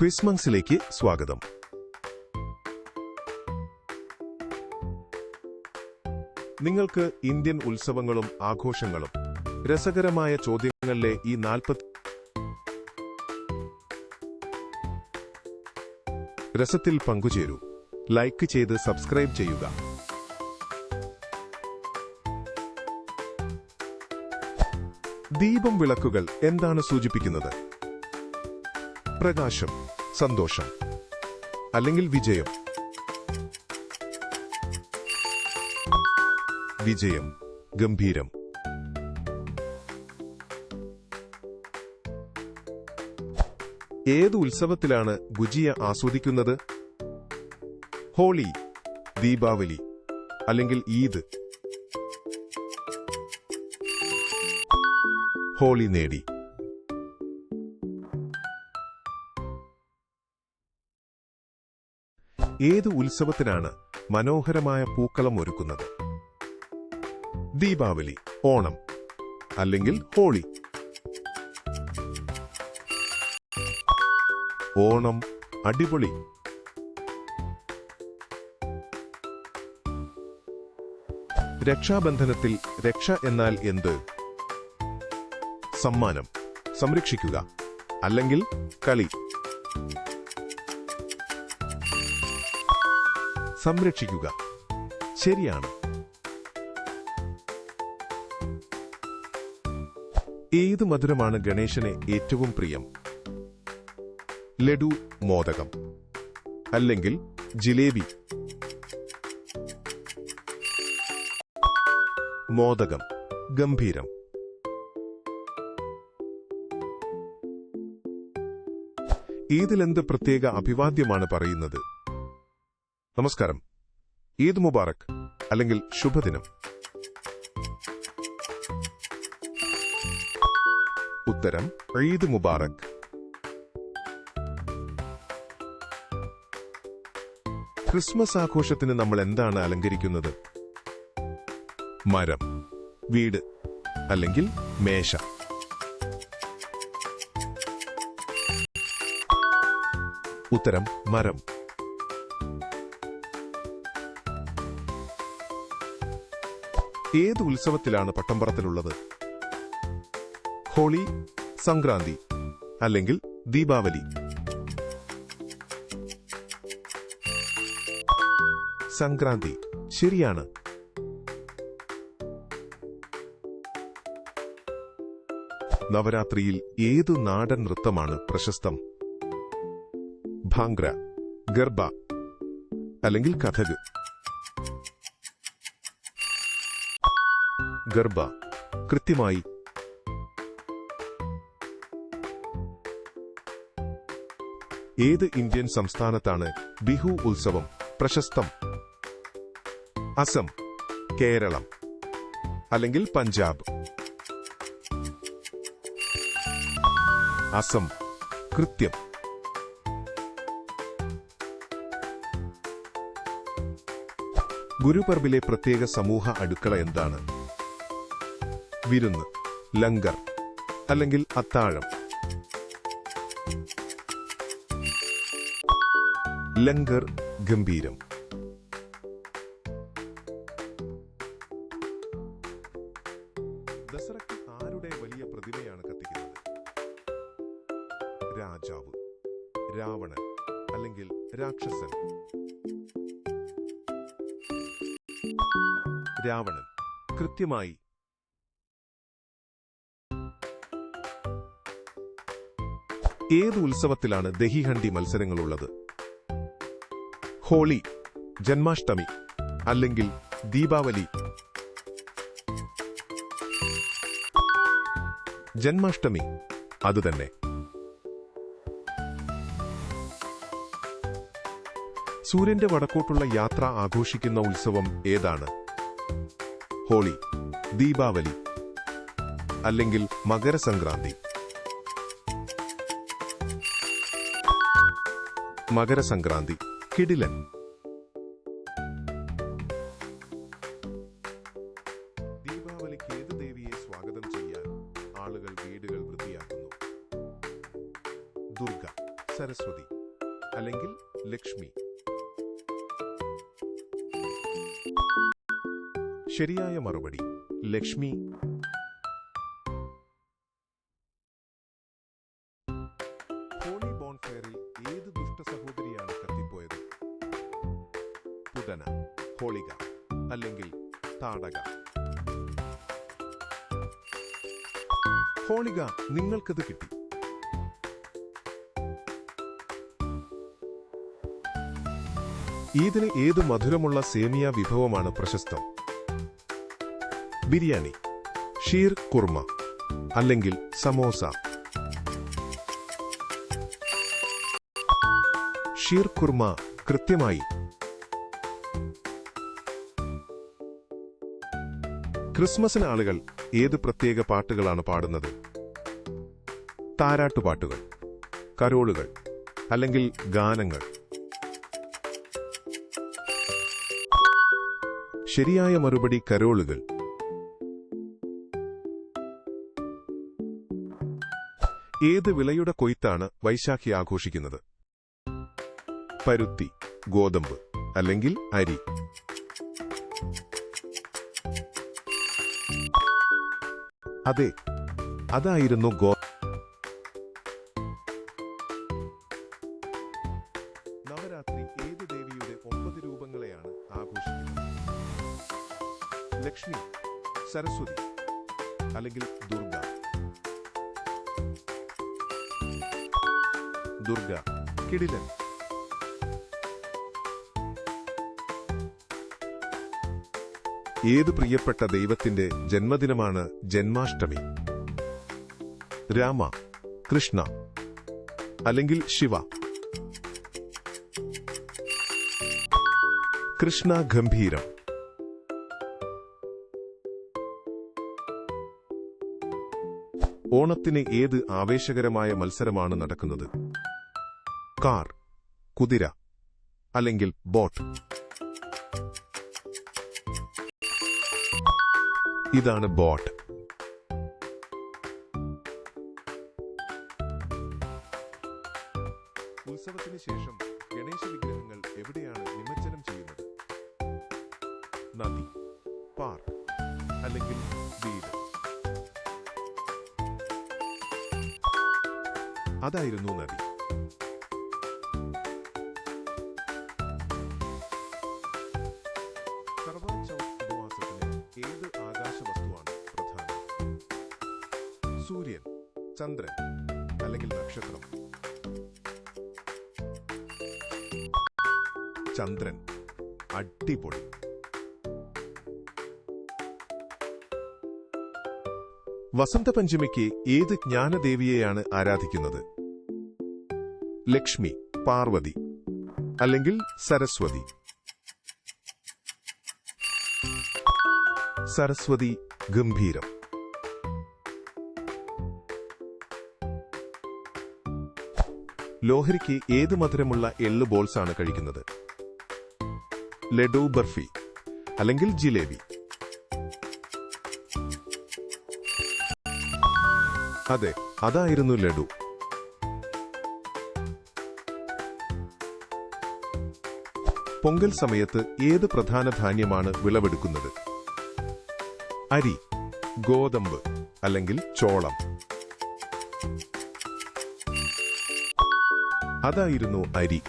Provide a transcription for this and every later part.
ക്വിസ്മങ്സിലേക്ക് സ്വാഗതം. നിങ്ങൾക്ക് ഇന്ത്യൻ ഉത്സവങ്ങളും ആഘോഷങ്ങളും രസകരമായ ചോദ്യങ്ങളിലെ ഈ നാൽപ്പത്തി രസത്തിൽ പങ്കുചേരൂ. ലൈക്ക് ചെയ്ത് സബ്സ്ക്രൈബ് ചെയ്യുക. ദീപം വിളക്കുകൾ എന്താണ് സൂചിപ്പിക്കുന്നത്? പ്രകാശം സന്തോഷം അല്ലെങ്കിൽ വിജയം. വിജയം ഗംഭീരം. ഏത് ഉത്സവത്തിലാണ് ഗുജിയ ആസ്വദിക്കുന്നത്? ഹോളി ദീപാവലി അല്ലെങ്കിൽ ഈദ്? ഹോളി നേടി. ഏത് ഉത്സവത്തിനാണ് മനോഹരമായ പൂക്കളം ഒരുക്കുന്നത്? ദീപാവലി ഓണം അല്ലെങ്കിൽ ഹോളി. ഓണം അടിപൊളി. രക്ഷാബന്ധനത്തിൽ രക്ഷ എന്നാൽ എന്ത്? സമ്മാനം സംരക്ഷിക്കുക അല്ലെങ്കിൽ കളി. സംരക്ഷിക്കുക. ശരിയാണ്. ഏത് മധുരമാണ് ഗണേശന് ഏറ്റവും പ്രിയം? ലഡു മോദകം. അല്ലെങ്കിൽ ജിലേബി. മോദകം ഗംഭീരം. ഏതിലെന്ത് പ്രത്യേക അഭിവാദ്യമാണ് പറയുന്നത്? നമസ്കാരം. ഈദ് മുബാറക് അല്ലെങ്കിൽ ശുഭദിനം. ഉത്തരം ഈദ് മുബാറക്. ക്രിസ്മസ് ആഘോഷത്തിന് നമ്മൾ എന്താണ് അലങ്കരിക്കുന്നത്? മരം വീട് അല്ലെങ്കിൽ മേശ. ഉത്തരം മരം. ഏത് ഉത്സവത്തിലാണ് പട്ടംപറത്തിലുള്ളത് ഹോളി സംക്രാന്തി അല്ലെങ്കിൽ ദീപാവലി? സംക്രാന്തി ശരിയാണ്. നവരാത്രിയിൽ ഏതു നാടൻ നൃത്തമാണ് പ്രശസ്തം? ഭാംഗ്ര ഗർബ അല്ലെങ്കിൽ കഥക്? ഗർഭ. കൃത്യമായി. ഏത് ഇന്ത്യൻ സംസ്ഥാനത്താണ് ബിഹു ഉത്സവം പ്രശസ്തം? അസം കേരളം അല്ലെങ്കിൽ പഞ്ചാബ്. അസം കൃത്യം. ഗുരുപർബിലെ പ്രത്യേക സമൂഹ അടുക്കള എന്താണ്? വിരുന്ന് ലങ്കർ അല്ലെങ്കിൽ അത്താഴം. ലങ്കർ ഗംഭീരം. ദസറയ്ക്ക് ആരുടെ വലിയ പ്രതിമയാണ് കത്തിക്കുന്നത്? രാജാവ് രാവണൻ അല്ലെങ്കിൽ രാക്ഷസൻ? രാവണൻ കൃത്യമായി ഏത് ഉത്സവത്തിലാണ് ദഹിഹണ്ടി മത്സരങ്ങളുള്ളത്? ഹോളി ജന്മാഷ്ടമി അല്ലെങ്കിൽ ദീപാവലി? ജന്മാഷ്ടമി അതുതന്നെ. സൂര്യന്റെ വടക്കോട്ടുള്ള യാത്ര ആഘോഷിക്കുന്ന ഉത്സവം ഏതാണ്? ഹോളി ദീപാവലി അല്ലെങ്കിൽ മകരസംക്രാന്തി? മകരസംക്രാന്തി കിടിലൻ. ദീപാവലിക്ക് ഏത് ദേവിയെ സ്വാഗതം ചെയ്യാൻ ആളുകൾ വീടുകൾ വൃത്തിയാക്കുന്നു? ദുർഗ സരസ്വതി അല്ലെങ്കിൽ ലക്ഷ്മി? ശരിയായ മറുപടി ലക്ഷ്മി. താടക ഹോളിക നിങ്ങൾക്കത് കിട്ടി. ഈദിന് ഏത് മധുരമുള്ള സേമിയ വിഭവമാണ് പ്രശസ്തം? ബിരിയാണി ഷീർ കുർമ അല്ലെങ്കിൽ സമോസ. ഷീർ കുർമ കൃത്യമായി ക്രിസ്മസിന് ആളുകൾ ഏത് പ്രത്യേക പാട്ടുകളാണ് പാടുന്നത്? താരാട്ടുപാട്ടുകൾ കരോളുകൾ അല്ലെങ്കിൽ ഗാനങ്ങൾ. ശരിയായ മറുപടി കരോളുകൾ. ഏത് വിളയുടെ കൊയ്ത്താണ് വൈശാഖി ആഘോഷിക്കുന്നത്? പരുത്തി ഗോതമ്പ് അല്ലെങ്കിൽ അരി. അതെ. അതായിരുന്നു ഗോ നവരാത്രി ഏത് ദേവിയുടെ ഒമ്പത് രൂപങ്ങളെയാണ് ആഘോഷിക്കുന്നത്? ലക്ഷ്മി സരസ്വതി അല്ലെങ്കിൽ ദുർഗ? ദുർഗ കിടിലൻ. ഏത് പ്രിയപ്പെട്ട ദൈവത്തിന്റെ ജന്മദിനമാണ് ജന്മാഷ്ടമി? രാമ കൃഷ്ണ അല്ലെങ്കിൽ ശിവ? കൃഷ്ണ ഗംഭീരം. ഓണത്തിന് ഏത് ആവേശകരമായ മത്സരമാണ് നടക്കുന്നത്? കാർ കുതിര അല്ലെങ്കിൽ ബോട്ട്? ഇതാണ് ബോട്ട്. ഉത്സവത്തിന് ശേഷം ഗണേശ വിഗ്രഹങ്ങൾ എവിടെയാണ് നിമജ്ജനം ചെയ്യുന്നത്? നദി പാർക്ക് അല്ലെങ്കിൽ വീട്? അതായിരുന്നു നദി. സൂര്യൻ ചന്ദ്രൻ അല്ലെങ്കിൽ നക്ഷത്രം. ചന്ദ്രൻ അടിപൊളി. വസന്തപഞ്ചമിക്ക് ഏത് ജ്ഞാനദേവിയെയാണ് ആരാധിക്കുന്നത്? ലക്ഷ്മി പാർവതി അല്ലെങ്കിൽ സരസ്വതി? സരസ്വതി ഗംഭീരം. ലോഹരിക്ക് ഏത് മധുരമുള്ള എള്ള് ബോൾസ് ആണ് കഴിക്കുന്നത്? ലഡു ബർഫി അല്ലെങ്കിൽ ജിലേബി. അതെ അതായിരുന്നു ലഡു. പൊങ്കൽ സമയത്ത് ഏത് പ്രധാന ധാന്യമാണ് വിളവെടുക്കുന്നത്? അരി ഗോതമ്പ് അല്ലെങ്കിൽ ചോളം. അതായിരുന്നു അരി.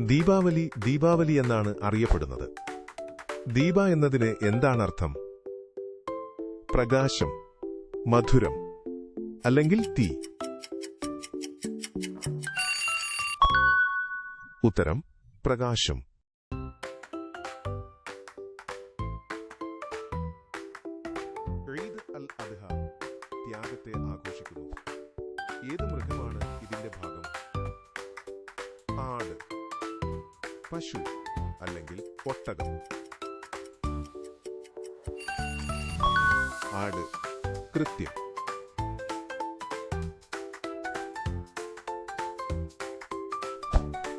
ദീപാവലി ദീപാവലി എന്നാണ് അറിയപ്പെടുന്നത്. ദീപ എന്നതിന് എന്താണ് അർത്ഥം പ്രകാശം മധുരം അല്ലെങ്കിൽ തീ. ഉത്തരം പ്രകാശം. ആട് കൃത്യം.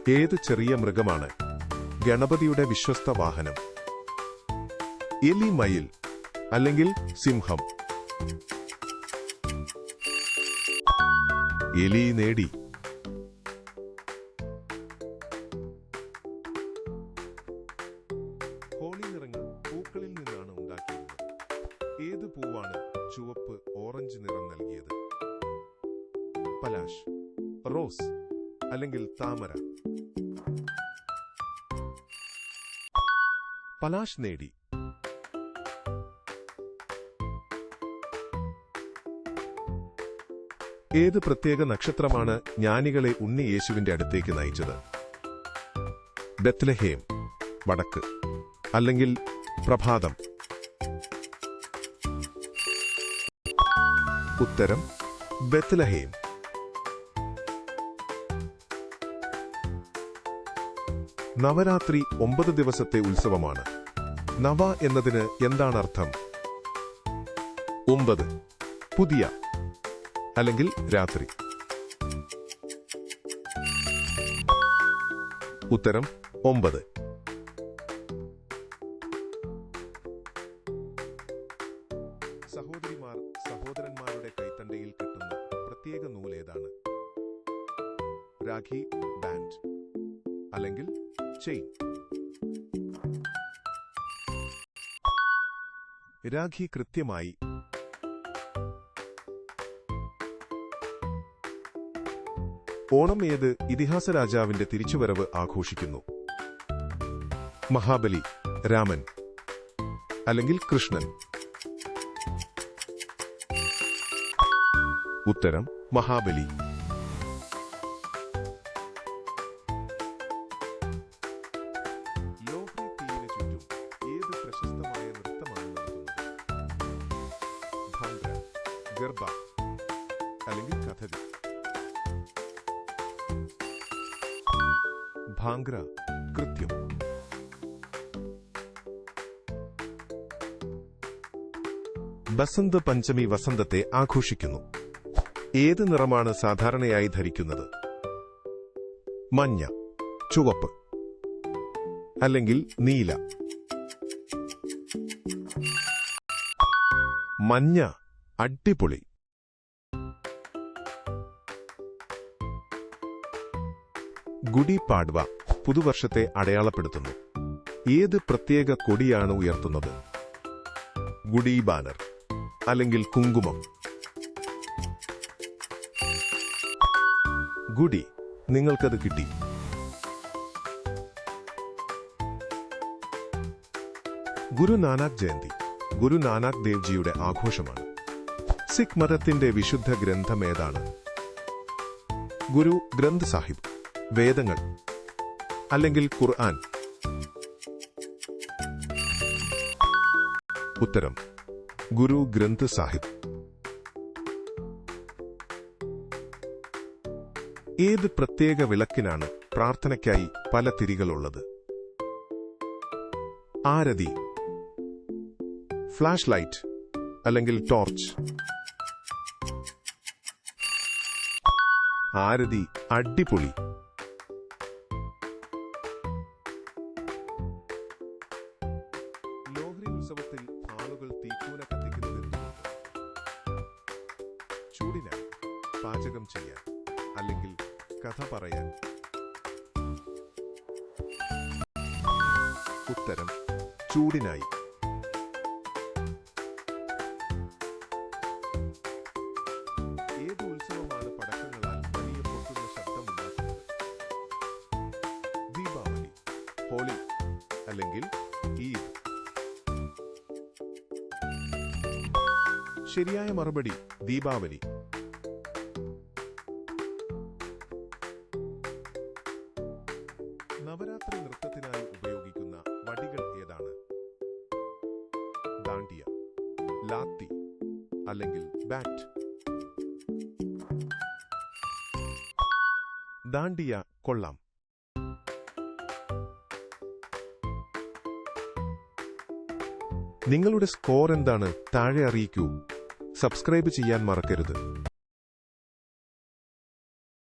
ഏത് ചെറിയ മൃഗമാണ് ഗണപതിയുടെ വിശ്വസ്ത വാഹനം? എലി മയിൽ അല്ലെങ്കിൽ സിംഹം? എലി നേടി. പലാഷ് റോസ് അല്ലെങ്കിൽ താമര. പലാഷ് നേടി. ഏത് പ്രത്യേക നക്ഷത്രമാണ് ജ്ഞാനികളെ ഉണ്ണി യേശുവിന്റെ അടുത്തേക്ക് നയിച്ചത്? ബെത്ലഹേം വടക്ക് അല്ലെങ്കിൽ പ്രഭാതം? ഉത്തരം ബെത്ലഹേം നവരാത്രി ഒമ്പത് ദിവസത്തെ ഉത്സവമാണ്. നവ എന്നതിന് എന്താണ് അർത്ഥം ഒമ്പത്. പുതിയ. അല്ലെങ്കിൽ രാത്രി. ഉത്തരം ഒമ്പത്. രാഖി കൃത്യമായി. ഓണം ഏത് ഇതിഹാസ രാജാവിന്റെ തിരിച്ചുവരവ് ആഘോഷിക്കുന്നു? മഹാബലി രാമൻ അല്ലെങ്കിൽ കൃഷ്ണൻ? ഉത്തരം മഹാബലി. ഭാംഗ്ര കൃത്യം. ബസന്ത് പഞ്ചമി വസന്തത്തെ ആഘോഷിക്കുന്നു. ഏത് നിറമാണ് സാധാരണയായി ധരിക്കുന്നത്? മഞ്ഞ ചുവപ്പ് അല്ലെങ്കിൽ നീല. മഞ്ഞ അടിപൊളി. ഗുഡി പാഡ്വ പുതുവർഷത്തെ അടയാളപ്പെടുത്തുന്നു. ഏത് പ്രത്യേക കൊടിയാണ് ഉയർത്തുന്നത്? ഗുഡി ബാനർ അല്ലെങ്കിൽ കുങ്കുമം? ഗുഡി നിങ്ങൾക്കത് കിട്ടി. ഗുരു നാനാക് ജയന്തി ഗുരു നാനാക് ദേവ്ജിയുടെ ആഘോഷമാണ്. സിഖ് മതത്തിന്റെ വിശുദ്ധ ഗ്രന്ഥം ഏതാണ്? ഗുരു ഗ്രന്ഥ് സാഹിബ്. വേദങ്ങൾ അല്ലെങ്കിൽ ഖുർആൻ. ഉത്തരം ഗുരു ഗ്രന്ഥ് സാഹിബ്. ഏത് പ്രത്യേക വിളക്കിനാണ് പ്രാർത്ഥനയ്ക്കായി പല തിരികളുള്ളത്? ആരതി ഫ്ലാഷ് ലൈറ്റ് അല്ലെങ്കിൽ ടോർച്ച്. ആരതി അടിപൊളി. ഉത്തരം ചൂടിനായി. ദീപാവലി ഹോളി അല്ലെങ്കിൽ ശരിയായ മറുപടി ദീപാവലി. നവരാത്രി നൃത്തത്തിനായി ഉപയോഗിക്കുന്ന വടികൾ ഏതാണ് ദാണ്ടിയ ലാത്തി അല്ലെങ്കിൽ ബാറ്റ്. ദാണ്ടിയ കൊള്ളാം. നിങ്ങളുടെ സ്കോർ എന്താണ്? താഴെ അറിയിക്കൂ. സബ്സ്ക്രൈബ് ചെയ്യാൻ മറക്കരുത്.